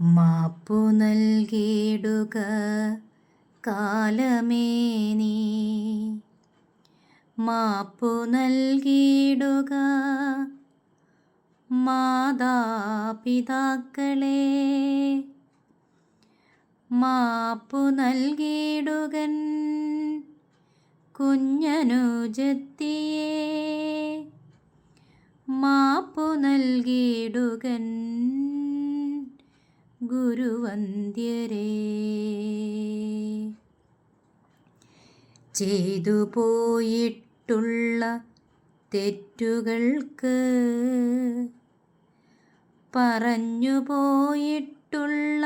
മാപ്പു നൽകിയിടുക കാലമേ നീ. മാപ്പു നൽകിയിടുക മാതാപിതാക്കളെ. മാപ്പു നൽകിയിടുകൻ കുഞ്ഞനുജത്തിയേ. ഗുരുവന്ധ്യരേ ചെയ്തു പോയിട്ടുള്ള തെറ്റുകൾക്ക് പറഞ്ഞു പോയിട്ടുള്ള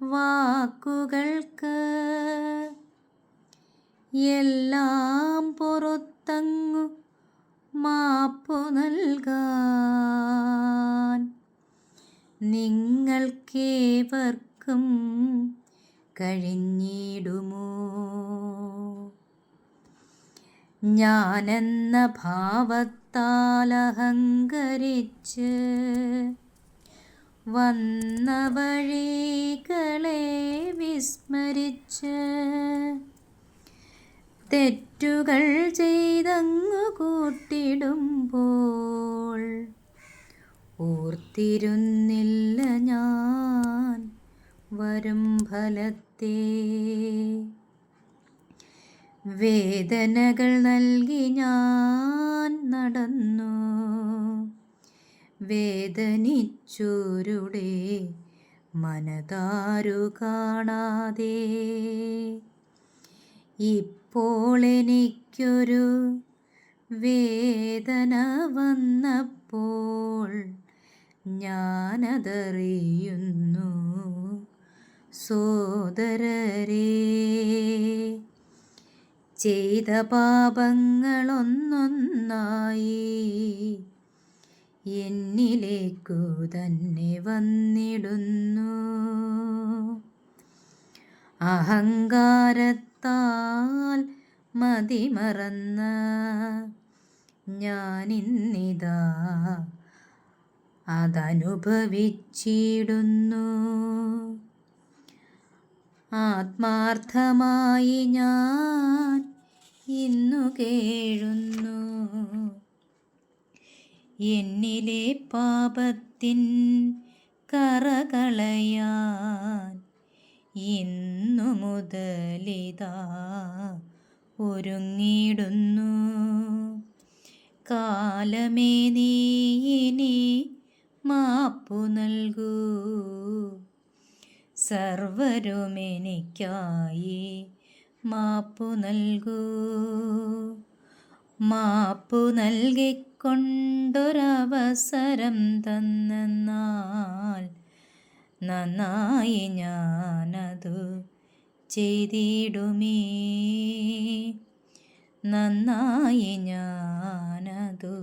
വാക്കുകൾക്ക് എല്ലാം പുറത്തങ്ങു മാപ്പു നൽകാൻ നിങ്ങൾക്കേവർക്കും കഴിഞ്ഞിടുമോ? ഞാനെന്ന ഭാവത്താൽ അഹങ്കരിച്ച് വന്ന വഴികളെ വിസ്മരിച്ച് തെറ്റുകൾ ചെയ്തങ്ങു കൂട്ടിടുമ്പോൾ ഓർത്തിരുന്നില്ല വരും ഫലത്തെ. വേദനകൾ നൽകി ഞാൻ നടന്നു. വേദനിച്ചോരുടെ മനതാരു കാണാതെ. ഇപ്പോൾ എനിക്കൊരു വേദന വന്നപ്പോൾ ഞാനതറിയുന്നു. സോദരരേ ചെയ്ത പാപങ്ങളൊന്നൊന്നായി. എന്നിലേക്കു തന്നെ വന്നിടുന്നു. അഹങ്കാരത്താൽ മതിമറന്ന ഞാനിന്നിതാ അതനുഭവിച്ചിടുന്നു. ആത്മാർത്ഥമായി ഞാൻ ഇന്നു കേഴുന്നു. എന്നിലെ പാപത്തിൻ കറകളയാൻ ഇന്നു മുതലിതാ ഒരുങ്ങിടുന്നു കാലമേ നീ ഇനി മാപ്പു നൽകൂ. സർവരുമെനിക്കായി മാപ്പു നൽകൂ. മാപ്പു നൽകിക്കൊണ്ടൊരവസരം തന്നാൽ നന്നായി ഞാനതു ചെയ്തിടുമേ. നന്നായി ഞാനതു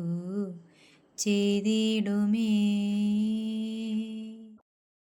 ചെയ്തിടുമേ.